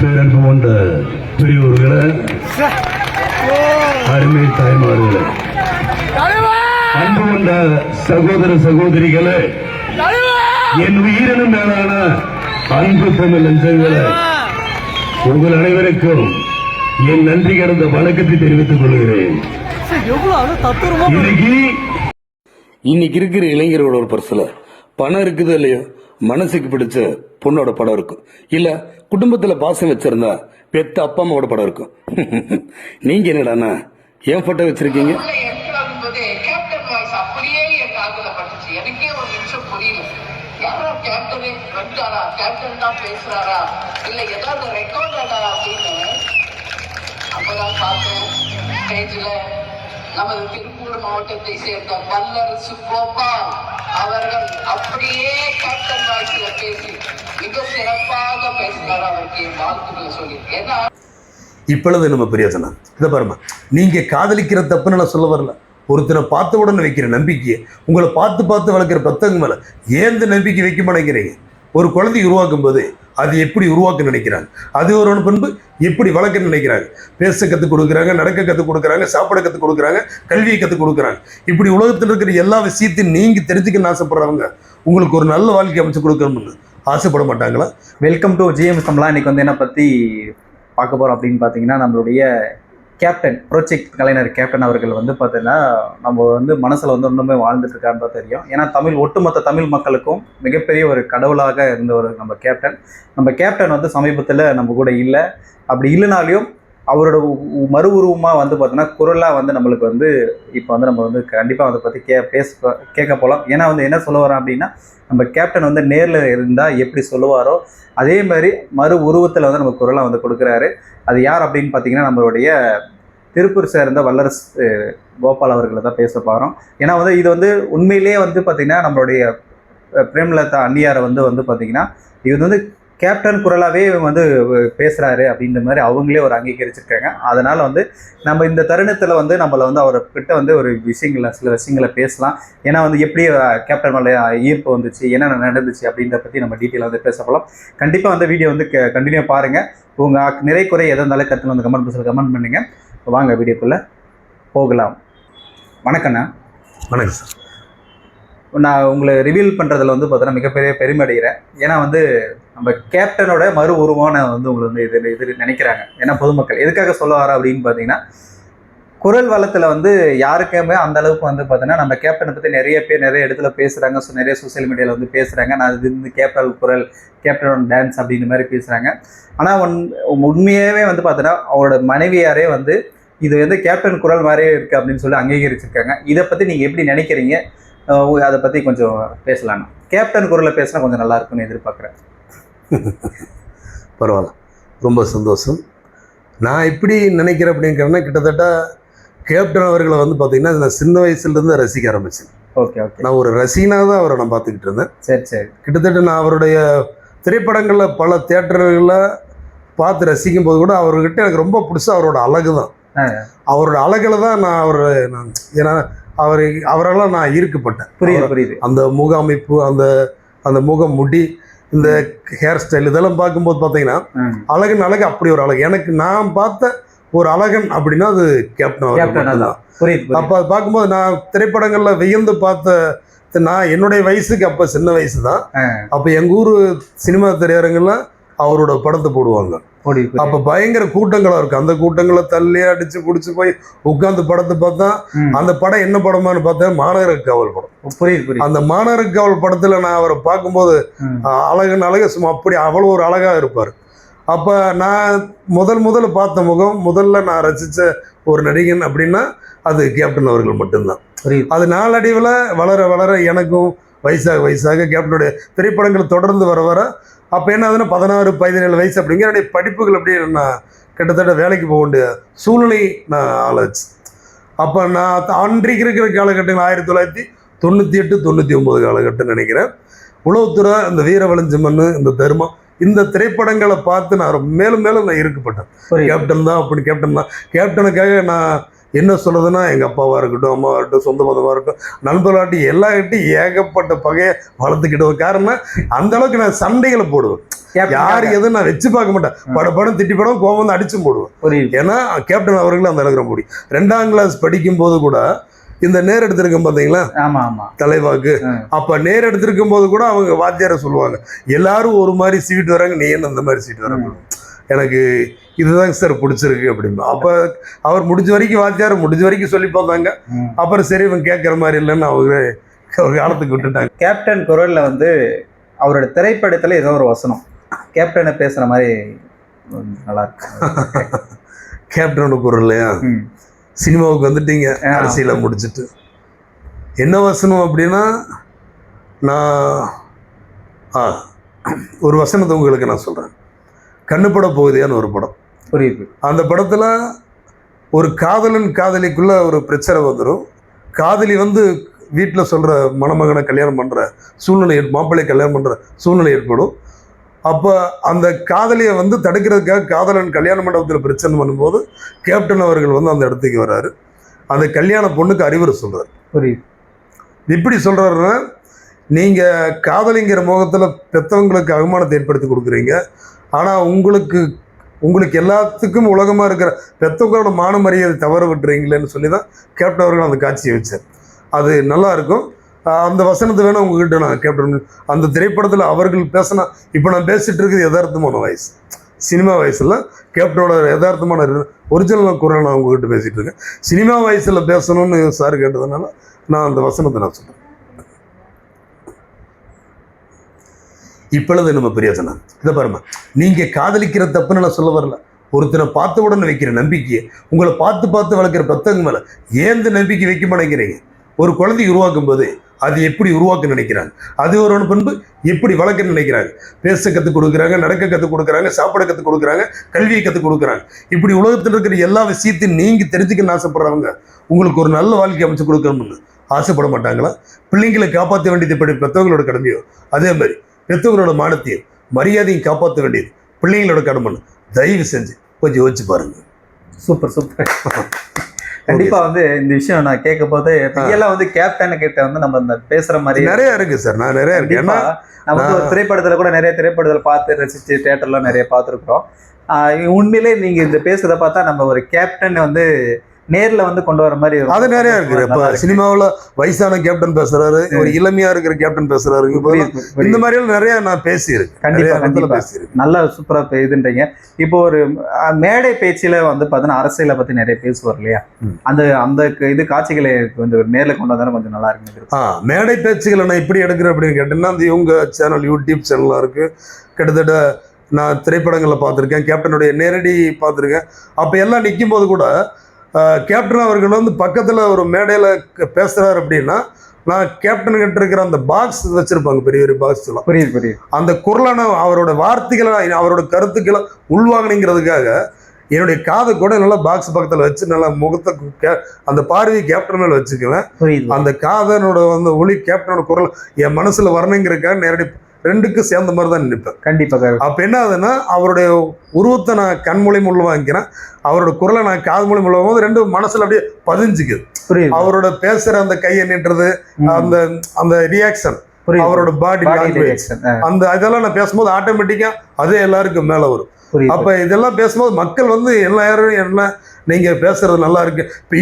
பேரன்பு கொண்ட பெரியோர்களே. அருமை தாய்மார்களே. அன்பு கொண்ட சகோதர சகோதரிகளே என் உயிரினும் மேலான அன்பு தமிழ் நெஞ்சங்களே உங்கள் அனைவருக்கும் என் நன்றி கடந்த வணக்கத்தை தெரிவித்துக் கொள்கிறேன். இன்னைக்கு இன்னைக்கு இருக்கிற இளைஞர்களோட ஒரு பர்சில் பணம் இருக்குது இல்லையோ? மனசுக்கு பிடிச்ச பொண்ணோட படம் இருக்கும். இல்ல குடும்பத்துல பாசம் வச்சிருந்தா பெத்த அப்பா அம்மாவோட படம் இருக்கும். நீங்க என்னடாண்ணா? ஏன் போட்டோ வச்சிருக்கீங்க? உள்ள நமது திருப்பூர் மாவட்டத்தை சேர்ந்த வல்லரசு கோபால் அவர்கள் அப்படியே கேப்டன் வாய்ஸ்ல பேசி மிக சிறப்பாக பேசினார் அவருக்கு வாழ்த்துக்களை சொல்லி. ஏன்னா இப்பொழுது நம்ம பிரியோசனம் இதை பாருமா நீங்கள் காதலிக்கிற தப்புன்னு நான் சொல்ல வரல. ஒருத்தரை பார்த்த உடனே வைக்கிற நம்பிக்கையை உங்களை பார்த்து பார்த்து வளர்க்குற பத்தங்க மேலே ஏன் நம்பிக்கை வைக்க மாட்டேங்கிறீங்க ஒரு குழந்தையை உருவாக்கும் போது அது எப்படி உருவாக்க நினைக்கிறாங்க. அது ஒரு பண்பு எப்படி வளர்க்க நினைக்கிறாங்க. பேச கற்றுக் கொடுக்குறாங்க நடக்க கற்றுக் கொடுக்குறாங்க சாப்பிட கற்றுக் கொடுக்குறாங்க கல்வியை கற்றுக் கொடுக்குறாங்க. இப்படி உலகத்தில் இருக்கிற எல்லா விஷயத்தையும் நீங்கள் தெரிஞ்சுக்கணும்னு ஆசைப்படுறவங்க உங்களுக்கு ஒரு நல்ல வாழ்க்கை அமைச்சு கொடுக்கணும்னு ஆசைப்பட மாட்டாங்களா? வெல்கம் டு ஜிஎம் சம்பளம் இன்னைக்கு வந்து என்ன பற்றி பார்க்க போகிறோம் அப்படின்னு பார்த்தீங்கன்னா நம்மளுடைய கேப்டன் ப்ரோஜெக்ட் கலைஞர் கேப்டன் அவர்கள் வந்து பார்த்தீங்கன்னா நம்ம வந்து மனசில் வந்து இன்னுமே வாழ்ந்துட்டு இருக்காருன்னு தான் தெரியும். ஏன்னா தமிழ் ஒட்டுமொத்த தமிழ் மக்களுக்கும் மிகப்பெரிய ஒரு கடவுளாக இருந்த ஒரு நம்ம கேப்டன். நம்ம கேப்டன் வந்து சமீபத்தில் நம்ம கூட இல்லை. அப்படி இல்லைனாலையும் அவரோட உ- உ- மறு உருவமாக வந்து பார்த்தோன்னா குரலாக வந்து நம்மளுக்கு வந்து இப்போ வந்து நம்ம வந்து கண்டிப்பாக அதை பற்றி கே பேச கேட்க போகலாம் ஏன்னா வந்து என்ன சொல்ல வரோம் அப்படின்னா நம்ம கேப்டன் வந்து நேரில் இருந்தால் எப்படி சொல்லுவாரோ அதே மாதிரி மறு உருவத்தில் வந்து நம்ம குரலாக வந்து கொடுக்குறாரு. அது யார் அப்படின்னு பார்த்தீங்கன்னா நம்மளுடைய திருப்பூர் சேர்ந்த வல்லரசு கோபால் அவர்களை தான் பேச போகிறோம் ஏன்னா வந்து இது வந்து உண்மையிலேயே வந்து பார்த்திங்கன்னா நம்மளுடைய பிரேம்லதா பிரேமலதா வந்து வந்து பார்த்திங்கன்னா இது வந்து கேப்டன் குரலாகவே வந்து பேசுகிறாரு அப்படின்ற மாதிரி அவங்களே ஒரு அங்கீகரிச்சிருக்காங்க. அதனால் வந்து நம்ம இந்த தருணத்தில் வந்து நம்மளை வந்து அவரை கிட்ட வந்து ஒரு விஷயங்களை சில விஷயங்களை பேசலாம். ஏன்னா வந்து எப்படி கேப்டன் மேலே ஈர்ப்பு வந்துச்சு என்னென்ன நடந்துச்சு அப்படின்றத பற்றி நம்ம டீட்டெயிலாக வந்து பேச போகலாம் கண்டிப்பாக வந்து வீடியோ வந்து கண்டினியூ பாருங்கள் உங்கள் நிறை குறை எதாக இருந்தாலும் கருத்தில் வந்து கமெண்ட் பாக்ஸில் கமெண்ட் பண்ணுங்கள் வாங்க வீடியோக்குள்ளே போகலாம். வணக்கண்ணா வணக்கம் சார். நான் உங்களை ரிவீல் பண்ணுறதுல வந்து பார்த்தோன்னா மிகப்பெரிய பெருமை அடைகிறேன். ஏன்னா வந்து நம்ம கேப்டனோட மறு உருவான வந்து உங்களை வந்து இது இது நினைக்கிறாங்க. ஏன்னா பொதுமக்கள் எதுக்காக சொல்ல வர அப்படின்னு பார்த்தீங்கன்னா குரல் வளத்தில் வந்து யாருக்குமே அந்த அளவுக்கு வந்து பார்த்தீங்கன்னா நம்ம கேப்டனை பற்றி நிறைய பேர் நிறைய இடத்துல பேசுகிறாங்க ஸோ நிறைய சோஷியல் மீடியாவில் வந்து பேசுகிறாங்க நான் இது வந்து கேப்டன் குரல் கேப்டனோட டான்ஸ் அப்படின்ற மாதிரி பேசுகிறாங்க ஆனால் ஒன் உண்மையாகவே வந்து பார்த்தீங்கன்னா அவரோட மனைவியாரே வந்து இது வந்து கேப்டன் குரல் மாதிரியே இருக்குது அப்படின்னு சொல்லி அங்கீகரிச்சிருக்காங்க. இதை பற்றி நீங்கள் எப்படி நினைக்கிறீங்க? அதை பற்றி கொஞ்சம் பேசலாம் கேப்டன் குரலில் பேசினா கொஞ்சம் நல்லா இருக்கும்னு எதிர்பார்க்குறேன். பரவாயில்ல. ரொம்ப சந்தோஷம். நான் எப்படி நினைக்கிறேன் அப்படிங்கிறேன்னா கிட்டத்தட்ட கேப்டன் அவர்களை வந்து பார்த்தீங்கன்னா நான் சின்ன வயசுலேருந்து ரசிக்க ஆரம்பிச்சேன். Okay okay. நான் ஒரு ரசிகனாக தான் அவரை நான் பார்த்துக்கிட்டு இருந்தேன். சரி சரி. கிட்டத்தட்ட நான் அவருடைய திரைப்படங்களில் பல தேட்டர்களில் பார்த்து ரசிக்கும் போது கூட அவர்கிட்ட எனக்கு ரொம்ப பிடிச்ச அவரோட அழகு தான். அவரோட அழகில் தான் நான் அவர் நான் ஏன்னா அவர் அவரெல்லாம் நான் ஈர்க்கப்பட்டேன் புரியுது புரியுது அந்த முக அமைப்பு அந்த அந்த முக முடி இந்த ஹேர் ஸ்டைல் இதெல்லாம் பார்க்கும்போது பார்த்தீங்கன்னா ம். அழகுன்னு அழகு அப்படி ஒரு அழகு எனக்கு நான் பார்த்த ஒரு அழகன் அப்படின்னா அது கேப்டன். தான் அப்போ அது பார்க்கும்போது நான் திரைப்படங்களில் வியந்து பார்த்த நான் என்னுடைய வயசுக்கு அப்போ சின்ன வயசு தான். அப்போ எங்கள் ஊர் சினிமா திரையரங்கெல்லாம் அவரோட படத்தை போடுவாங்க. அப்போ பயங்கர கூட்டங்களாக இருக்கும் அந்த கூட்டங்களை தள்ளி அடிச்சு பிடிச்சி போய் உட்காந்து படத்தை பார்த்தா. அந்த படம் என்ன படமான்னு பார்த்தா மாநகர காவல் படம். அந்த மாநகர காவல் படத்தில் நான் அவரை பார்க்கும்போது அழகுன்னு அழகு சும்மா அப்படி அவ்வளோ ஒரு அழகாக இருப்பார். அப்போ நான் முதல் முதல்ல பார்த்த முகம் முதல்ல நான் ரசித்த ஒரு நடிகன் அப்படின்னா அது கேப்டன் அவர்கள் மட்டும்தான். அது நாளடைவில் வளர வளர எனக்கும் வயசாக வயசாக கேப்டனுடைய திரைப்படங்கள் தொடர்ந்து வர வர அப்போ என்ன ஆகுதுன்னா பதினாறு பதினேழு வயசு அப்படிங்கிற என்னுடைய படிப்புகள் அப்படியே நான் கிட்டத்தட்ட வேலைக்கு போக வேண்டிய சூழ்நிலை நான் ஆளாச்சு. அப்போ நான் அன்றைக்கு இருக்கிற காலகட்டங்கள் ஆயிரத்தி தொள்ளாயிரத்தி தொண்ணூற்றி எட்டு தொண்ணூற்றி ஒம்பது காலகட்டம் நினைக்கிறேன். உளவுத்துறை இந்த வீரவளஞ்சிமன் இந்த தர்மம் இந்த திரைப்படங்களை பார்த்து நான் மேலும் மேலும் நான் ஈர்க்கப்பட்டேன். புரியுது. கேப்டன் தான் அப்படி கேப்டன் தான். கேப்டனுக்காக நான் என்ன சொல்றதுன்னா எங்கள் அப்பாவாக இருக்கட்டும் அம்மாவாக இருக்கட்டும் சொந்த மதமாக இருக்கட்டும் நண்பர்களாட்டி எல்லார்கிட்டையும் ஏகப்பட்ட பகையை வளர்த்துக்கிடுவேன் காரணம் அந்த அளவுக்கு நான் சண்டைகளை போடுவேன். யார். எதுவும் நான் வச்சு பார்க்க மாட்டேன். பட படம் திட்டி படம் கோவம் வந்து அடிச்சும் போடுவேன். ஏன்னா கேப்டன் அவர்களும் அந்த அளவுக்கு பிடிக்கும். ரெண்டாம் கிளாஸ் படிக்கும் போது கூட இந்த நேர் எடுத்திருக்கேன் பார்த்தீங்களா ஆமா ஆமா. தலைவாக்கு. அப்ப நேர் எடுத்திருக்கும் போது கூட அவங்க வாத்தியார சொல்லுவாங்க எல்லாரும் ஒரு மாதிரி சீட் வராங்க நீ என்ன அந்த மாதிரி சீட் வராங்க? எனக்கு இதுதாங்க சார் பிடிச்சிருக்கு அப்படிம்பா. அப்ப அவர் முடிஞ்ச வரைக்கும் வாத்தியார் முடிஞ்ச வரைக்கும் சொல்லி பார்த்தாங்க. அப்புறம் சரி இவன் கேட்கற மாதிரி இல்லைன்னு அவங்க ஒரு காலத்துக்கு விட்டுட்டாங்க. கேப்டன் குரல்ல வந்து அவரோட திரைப்படத்துல ஏதோ ஒரு வசனம். கேப்டனை பேசுற மாதிரி நல்லா இருக்கு. கேப்டனோட குரல் இல்லையா? ம். சினிமாவுக்கு வந்துட்டீங்க ஆ. அரசியல முடிச்சிட்டு. என்ன வசனம் அப்படின்னா நான் ஆ ஒரு வசனத்தை உங்களுக்கு நான் சொல்கிறேன் கண்ணுப்பட போகுதேன்னு ஒரு படம். புரியுது. அந்த படத்தில் ஒரு காதலன் காதலிக்குள்ள ஒரு பிரச்சனை வந்துடும் காதலி வந்து வீட்டில் சொல்கிற மணமகனை கல்யாணம் பண்ணுற சூழ்நிலை மாப்பிள்ளை கல்யாணம் பண்ணுற சூழ்நிலை ஏற்படும். அப்போ அந்த காதலியை வந்து தடுக்கிறதுக்காக காதலன் கல்யாண மண்டபத்தில் பிரச்சனை பண்ணும்போது கேப்டன் அவர்கள் வந்து அந்த இடத்துக்கு வராரு அந்த கல்யாண பொண்ணுக்கு அறிவுரை சொல்கிறார் புரியுது. எப்படி சொல்கிறாருன்னா நீங்கள் காதலிங்கிற முகத்தில் பெற்றவங்களுக்கு அவமானத்தை ஏற்படுத்தி கொடுக்குறீங்க. ஆனால் உங்களுக்கு உங்களுக்கு எல்லாத்துக்கும் உலகமாக இருக்கிற பெத்தவங்களோட மான மரியாதை தவற விட்டுறீங்களேன்னு சொல்லி தான் கேப்டன் அவர்கள் அந்த காட்சியை வச்சார். அது நல்லா இருக்கும். அந்த வசனத்தை வேணால் உங்ககிட்ட நான் கேப்டன் அந்த திரைப்படத்தில் அவர்கள் பேசினா இப்போ நான் பேசிகிட்டு இருக்குது யதார்த்தமான வயசு சினிமா வயசில் கேப்டனோட யதார்த்தமான ஒரிஜினல் குரல் நான் உங்ககிட்ட பேசிகிட்டு இருக்கேன். சினிமா வயசில் பேசணும்னு சார் கேட்டதுனால நான் அந்த வசனத்தை நான் சொல்கிறேன் இப்பொழுது நம்ம பிரியோஜனம் இதை பாருமா நீங்கள் காதலிக்கிற தப்புன்னு நான் சொல்ல வரல. ஒருத்தனை பார்த்த உடனே வைக்கிற நம்பிக்கையை உங்களை பார்த்து பார்த்து வளர்க்குற பெத்தவங்க மேலே ஏந்த நம்பிக்கை வைக்க மாட்டேங்கிறீங்க? ஒரு குழந்தை உருவாக்கும் போது அது எப்படி உருவாக்க நினைக்கிறாங்க? அது ஒரு பண்பு எப்படி வளர்க்க நினைக்கிறாங்க? பேச கற்றுக் கொடுக்குறாங்க நடக்க கற்றுக் கொடுக்குறாங்க சாப்பிட கற்றுக் கொடுக்குறாங்க கல்வியை கற்றுக் கொடுக்குறாங்க. இப்படி உலகத்தில் இருக்கிற எல்லா விஷயத்தையும் நீங்கள் தெரிஞ்சுக்கணும்னு ஆசைப்படுறவங்க உங்களுக்கு ஒரு நல்ல வாழ்க்கை அமைச்சு கொடுக்கணும்னு ஆசைப்பட மாட்டாங்களா? பிள்ளைங்களை காப்பாற்ற வேண்டியது எப்படி? பெற்றவங்களோட கடமையோ? அதே மாதிரி பெற்றவங்களோட மானத்தையும் மரியாதையும் காப்பாற்ற வேண்டியது. பிள்ளைங்களோட கடமைன்னு தயவு செஞ்சு கொஞ்சம் யோசிச்சு பாருங்க. Super super. கண்டிப்பா வந்து இந்த விஷயம் நான் கேட்கும் போது எல்லாம் வந்து கேப்டன் கிட்ட வந்து நம்ம இந்த பேசுற மாதிரி நிறைய இருக்கு சார். நான் நிறைய இருக்கு. ஏன்னா நம்ம வந்து ஒரு திரைப்படத்துல கூட நிறைய திரைப்படத்துல பார்த்து ரசிச்சு தேட்டர்லாம் நிறைய பார்த்துருக்குறோம். உண்மையிலே நீங்க இந்த பேசுறத பார்த்தா நம்ம ஒரு கேப்டன் வந்து நேர்ல வந்து கொண்டு வர மாதிரி அது நிறைய இருக்கு இப்ப. சினிமாவுல வயசான கேப்டன் பேசுறாரு ஒரு இளமையா இருக்கிற கேப்டன் பேசுறாரு. இந்த. மாதிரி நிறைய நான் பேசியிருக்கேன். கண்டிப்பா, நிறைய இடத்துல கண்டிப்பா. பேசியிருக்கேன். நல்லா சூப்பரா இதுன்றீங்க இப்போ ஒரு மேடை பேச்சில வந்து பார்த்தீங்கன்னா அரசியலை பத்தி நிறைய பேசுவார் இல்லையா. அந்த அந்த இது காட்சிகளை வந்து நேர்ல கொண்டு வந்தாலும் கொஞ்சம் நல்லா இருக்கு ஆ மேடை பேச்சுகளை நான் எப்படி எடுக்கிறேன் அப்படின்னு கேட்டேன்னா அந்த இவங்க சேனல் யூடியூப் சேனலாக இருக்கு. கிட்டத்தட்ட நான் திரைப்படங்களில் பார்த்துருக்கேன். கேப்டனுடைய நேரடி பார்த்துருக்கேன். அப்போ எல்லாம் நிற்கும் போது கூட கேப்டன் அவர்கள் வந்து பக்கத்தில் ஒரு மேடையில் பேசுகிறாரு அப்படின்னா நான் கேப்டன் கிட்ட இருக்கிற அந்த பாக்ஸ் வச்சுருப்பாங்க பெரிய பெரிய பாக்ஸ் எல்லாம். புரியுது புரியுது. அந்த குரலான அவரோட வார்த்தைகளை அவரோட கருத்துக்களை உள்வாங்கினீங்கிறதுக்காக என்னுடைய காதை கூட நல்லா பாக்ஸ் பக்கத்தில் வச்சு நல்லா முகத்தை அந்த பார்வையை கேப்டன் மேலே வச்சுக்குவேன் அந்த காதனோட வந்து ஒளி கேப்டனோட குரல் என் மனசுல வரணுங்கிறதுக்காக நேரடி ரெண்டுக்கும் சேர்ந்த மாதிரி தான் நிற்பேன் கண்டிப்பாக அப்போ என்ன ஆகுதுன்னா அவருடைய உருவத்தை நான் கண் மூலியம் உள்ள வாங்கிக்கிறேன். அவரோட குரலை நான் காது மூலியம் உள்ள போது ரெண்டும் மனசுல அப்படியே பதிஞ்சுக்குது. அவரோட பேசுற அந்த கையை நீட்டுறது ம். அந்த அந்த ரியாக்ஷன் அவரோட பாடி லாங்குவேஜ் அந்த இதெல்லாம் நான் பேசும்போது ஆட்டோமேட்டிக்கா அதே எல்லாருக்கும் மேல வரும். அப்ப இதெல்லாம் பேசும்போது மக்கள் வந்து எல்லாரும் என்ன? நீங்க பேசுறது நல்லா இருக்கு.